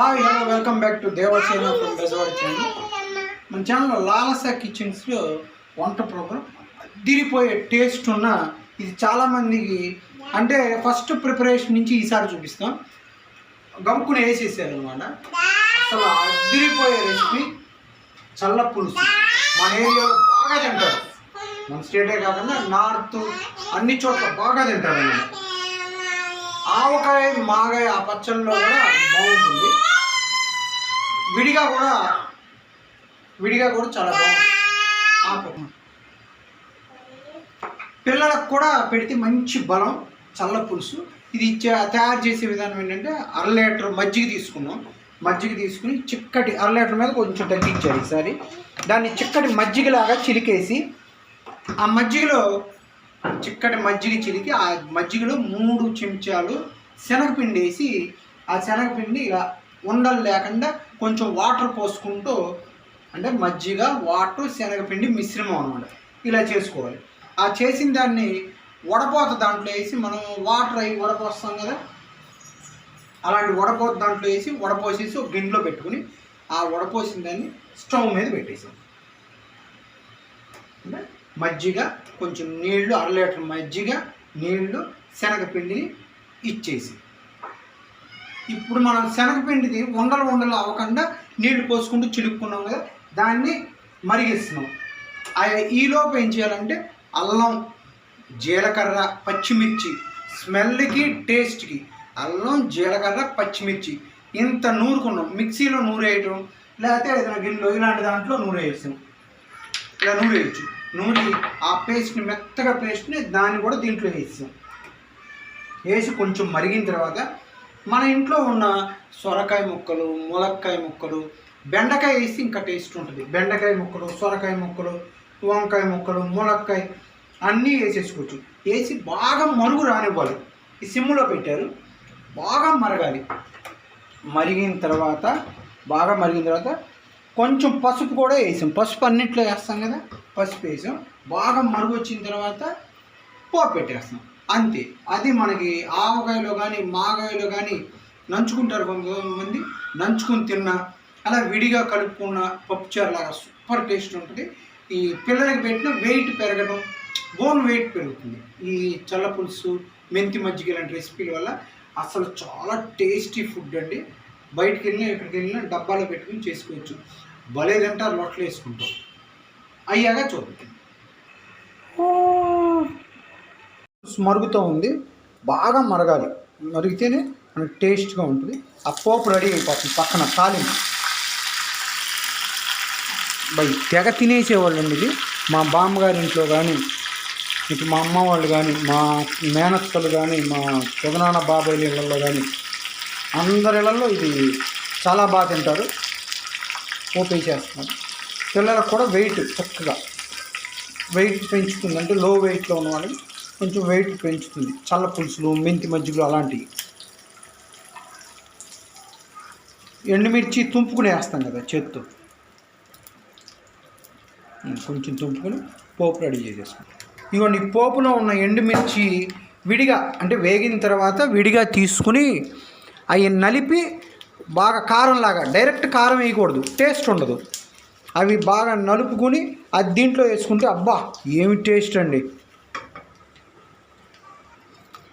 Hi hello welcome back to Devasena from Bezawada channel మన ఛానల్లో లాలస కిచెన్స్లో వంట ప్రోగ్రామ్ అదిరిపోయే టేస్ట్ ఉన్న ఇది చాలామందికి అంటే ఫస్ట్ ప్రిపరేషన్ నుంచి ఈసారి చూపిస్తాం. గమ్ముకుని వేసేసారు అనమాట అసలు అదిరిపోయే రెసిపీ చల్ల పులుసు. మన ఏరియాలో బాగా తింటారు. మన స్టేటే కాకుండా నార్త్ అన్ని చోట్ల బాగా తింటారు అన్నమాట ఆవకాయ మాగాయ ఆ పచ్చళ్ళలో కూడా బాగుంటుంది. విడిగా కూడా విడిగా కూడా చాలా బాగుంది. పిల్లలకు కూడా పెడితే మంచి బలం చల్ల పులుసు. ఇది తయారు చేసే విధానం ఏంటంటే అర లీటర్ మజ్జిగ తీసుకున్నాం. మజ్జిగ తీసుకుని చిక్కటి అర లీటర్ మీద కొంచెం తగ్గించారు ఈసారి. దాన్ని చిక్కటి మజ్జిగలాగా చిలికేసి ఆ మజ్జిగలో చిక్కటి మజ్జిగ చిలికి ఆ మజ్జిగలో మూడు చెంచాలు శనగపిండి వేసి ఆ శనగపిండి ఇలా ఉండలు లేకుండా కొంచెం వాటర్ పోసుకుంటూ అంటే మజ్జిగ వాటర్ శనగపిండి మిశ్రమం అనమాట ఇలా చేసుకోవాలి. ఆ చేసిన దాన్ని వడపోత దాంట్లో వేసి మనం వాటర్ అవి వడపోస్తాం కదా అలాంటి వడపోత దాంట్లో వేసి వడపోసేసి ఒక గిన్నెలో పెట్టుకుని ఆ వడపోసిన దాన్ని స్టవ్ మీద పెట్టేసాం అంటే మజ్జిగ కొంచెం నీళ్ళు అర లీటర్ మజ్జిగ నీళ్ళు శనగపిండిని ఇచ్చేసి ఇప్పుడు మనం శనగపిండిది ఉండలు ఉండలు అవ్వకుండా నీళ్ళు పోసుకుంటూ చిలుక్కున్నాం కదా దాన్ని మరిగిస్తున్నాం. ఆ- ఈలోపు ఏం చేయాలంటే అల్లం జీలకర్ర పచ్చిమిర్చి స్మెల్కి టేస్ట్కి అల్లం జీలకర్ర పచ్చిమిర్చి ఇంత నూరుకున్నాం. మిక్సీలో నూరేయటం లేకపోతే ఏదైనా గిన్నెలో ఇలాంటి దాంట్లో నూరేసాం ఇలా నూరేయచ్చు. నూరి ఆ పేస్ట్ని మెత్తగా పేస్ట్ని దాన్ని కూడా దీంట్లో వేసాం వేసి కొంచెం మరిగిన తర్వాత మన ఇంట్లో ఉన్న సొరకాయ ముక్కలు ములక్కాయ ముక్కలు బెండకాయ వేసి ఇంకా టేస్ట్ ఉంటుంది. బెండకాయ ముక్కలు సొరకాయ ముక్కలు వంకాయ ముక్కలు ములక్కాయ అన్నీ వేసేసుకోవచ్చు. వేసి బాగా మరుగు రానివ్వాలి. ఈ సిమ్లో పెట్టారు. బాగా మరగాలి. మరిగిన తర్వాత బాగా మరిగిన తర్వాత కొంచెం పసుపు కూడా వేసాం. పసుపు అన్నిట్లో వేస్తాం కదా? పసుపు వేసాం. బాగా మరుగు వచ్చిన తర్వాత పోపు పెట్టేస్తాం. అంతే. అది మనకి ఆవకాయలో కానీ మాగాయలో కానీ నంచుకుంటారు కొంతమంది. నంచుకుని తిన్నా అలా విడిగా కలుపుకున్న పప్పుచారులాగా సూపర్ టేస్ట్ ఉంటుంది. ఈ పిల్లలకి పెట్టిన వెయిట్ పెరగడం బోన్ వెయిట్ పెరుగుతుంది. ఈ చల్ల పులుసు మెంతి మజ్జిగ ఇలాంటి రెసిపీల వల్ల అసలు చాలా టేస్టీ ఫుడ్ అండి. బయటికి వెళ్ళినా ఎక్కడికి వెళ్ళినా డబ్బాలో పెట్టుకుని చేసుకోవచ్చు. భలే తింటారు రొట్టెలు వేసుకుంటాం. అయ్యాక చూద్దాం. మరుగుతూ ఉంది. బాగా మరగాలి. మరిగితేనే మనకి టేస్ట్గా ఉంటుంది. ఆ పోపు రెడీ అయిపోతుంది పక్కన తాలింపు. బై తెగ తినేసేవాళ్ళండి ఇది. మా బామ్మగారి ఇంట్లో కానీ ఇటు మా అమ్మ వాళ్ళు కానీ మా మేనత్తలు కానీ మా పెదనాన్న బాబాయ్ ఇళ్ళల్లో కానీ అందరిళ్ళల్లో ఇది చాలా బాగా తింటారు. పోపు చేస్తున్నారు పిల్లలకు కూడా వెయిట్ చక్కగా వెయిట్ పెంచుతుందంటే లో వెయిట్లో ఉన్న వాళ్ళకి కొంచెం వెయిట్ పెంచుతుంది. చల్ల పులుసులు మెంతి మజ్జిగలు అలాంటివి. ఎండుమిర్చి తుంపుకుని వేస్తాం కదా చేత్తో. కొంచెం తుంపుకొని పోపు రెడీ చేసేసుకుంటాం. ఇవన్నీ పోపులో ఉన్న ఎండుమిర్చి విడిగా అంటే వేగిన తర్వాత విడిగా తీసుకుని అవి నలిపి బాగా కారంలాగా డైరెక్ట్ కారం వేయకూడదు టేస్ట్ ఉండదు. అవి బాగా నలుపుకొని అది దీంట్లో వేసుకుంటే అబ్బా ఏమి టేస్ట్ అండి.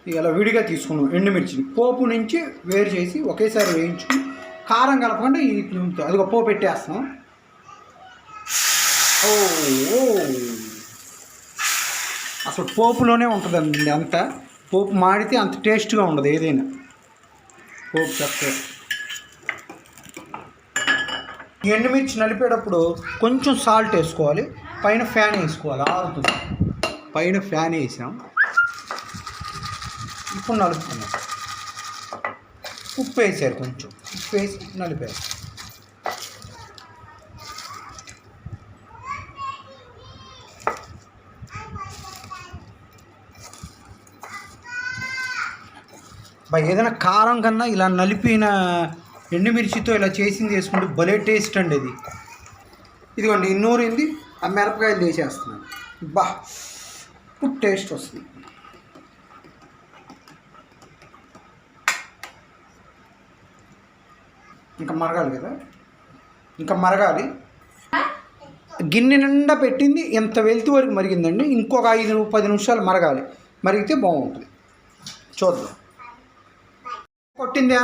ఇలా విడిగా తీసుకున్నాం ఎండుమిర్చిని. పోపు నుంచి వేరు చేసి ఒకేసారి వేయించుకుని కారం కలపకుండా ఈ అదిగో పోపు పెట్టేస్తాం ఓ అసలు పోపులోనే ఉంటుందండి అంతా. పోపు మాడితే అంత టేస్ట్గా ఉండదు ఏదైనా. పోపు చక్కగా. ఎండుమిర్చి నలిపేటప్పుడు కొంచెం సాల్ట్ వేసుకోవాలి. పైన ఫ్యాన్ వేసుకోవాలి. ఆరుతుంది పైన ఫ్యాన్ వేసాం. ఇప్పుడు నలుపుకున్నాం. ఉప్పు వేసారు కొంచెం. ఉప్పు వేసి నలిపారు ఏదైనా కారం కన్నా ఇలా నలిపిన ఎండుమిర్చితో ఇలా చేసింది వేసుకుంటే భలే టేస్ట్ అండి ఇది ఇదిగోండి ఇన్నూరింది ఆ మిరపకాయలు వేసేస్తున్నాను. బా ఇప్పుడు టేస్ట్ వస్తుంది. ఇంకా మరగాలి కదా? ఇంకా మరగాలి? గిన్నె నిండా పెట్టింది ఎంత వెళ్తూ వరకు మరిగిందండి. ఇంకొక ఐదు పది నిమిషాలు మరగాలి. మరిగితే బాగుంటుంది. చూద్దాం. కొట్టిందా?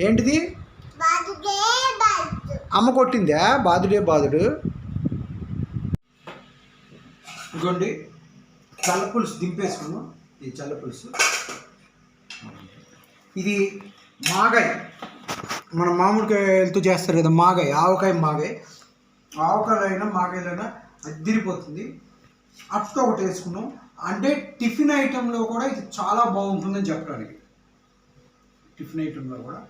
ఏంటిది? అమ్మ కొట్టిందా? బాదుడే బాదుడు ఇదిగోండి చల్ల పులుసు దింపేసుకున్నాం. ఈ చల్ల పులుసు. ఇది మాగాయ. మన మామిడికాయలతో చేస్తారు కదా మాగాయ ఆవకాయ మాగాయ. ఆవకాయలైనా మాగాయలైనా అద్దిరిపోతుంది. అట్టు ఒకటి వేసుకున్నాం. అంటే టిఫిన్ ఐటెంలో కూడా ఇది చాలా బాగుంటుందని చెప్పడానికి. టిఫిన్ ఐటెంలో కూడా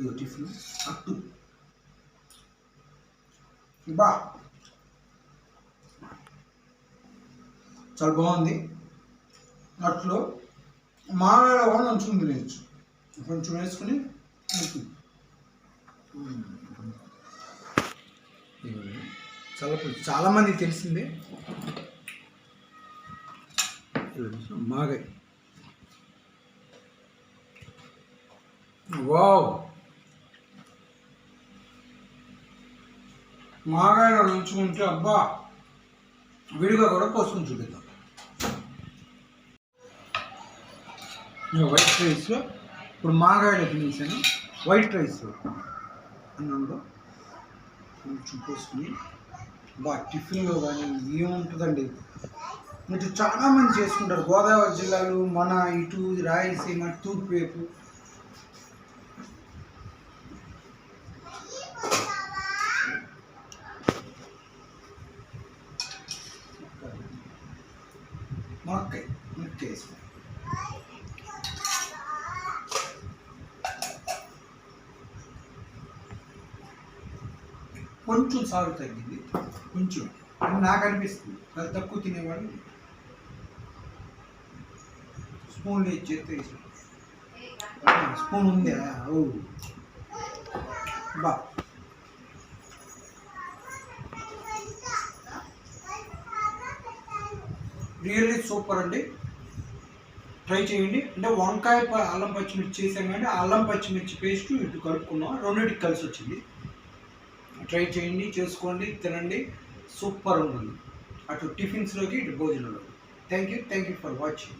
ఇది టిఫిన్ అట్టు. బా. చాలా బాగుంది. అట్లు మాగాడ కూడా కొంచెం తినేయచ్చు కొంచెం వేసుకుని చాలా చాలామంది తెలిసిందే. మాగాయ్. వావ్! మాగాయలో ఉంచుకుంటే అబ్బా విడిగా కూడా పోసుకుని చూపిద్దాం. వైట్ రైస్ ఇప్పుడు మాగాయలు తినేసాను వైట్ రైస్ అన్నంలో కొంచెం పోసుకుని బా టిఫిన్లో కానీ ఏముంటుందండి? మీరు చాలామంది చేసుకుంటారు. గోదావరి జిల్లాలు మన ఇటు రాయలసీమ తూర్పు వైపు. కొంచెం సారు తగ్గింది. కొంచెం. అని నాకు అనిపిస్తుంది. అది తక్కువ తినేవాడు స్పూన్ లేదు చేస్తే స్పూన్ ఉందా. ఓ. బా. రియల్లీ సూపర్ అండి. ట్రై చేయండి. అంటే వంకాయ అల్లం పచ్చిమిర్చి చేసాం కానీ అల్లం పచ్చిమిర్చి పేస్ట్ ఇటు కలుపుకున్నాం. రెండింటికి కలిసి వచ్చింది. ట్రై చేయండి చేసుకోండి తినండి. సూపర్ ఉంటుంది. అటు టిఫిన్స్లోకి ఇటు భోజనంలోకి. Thank you thank you for watching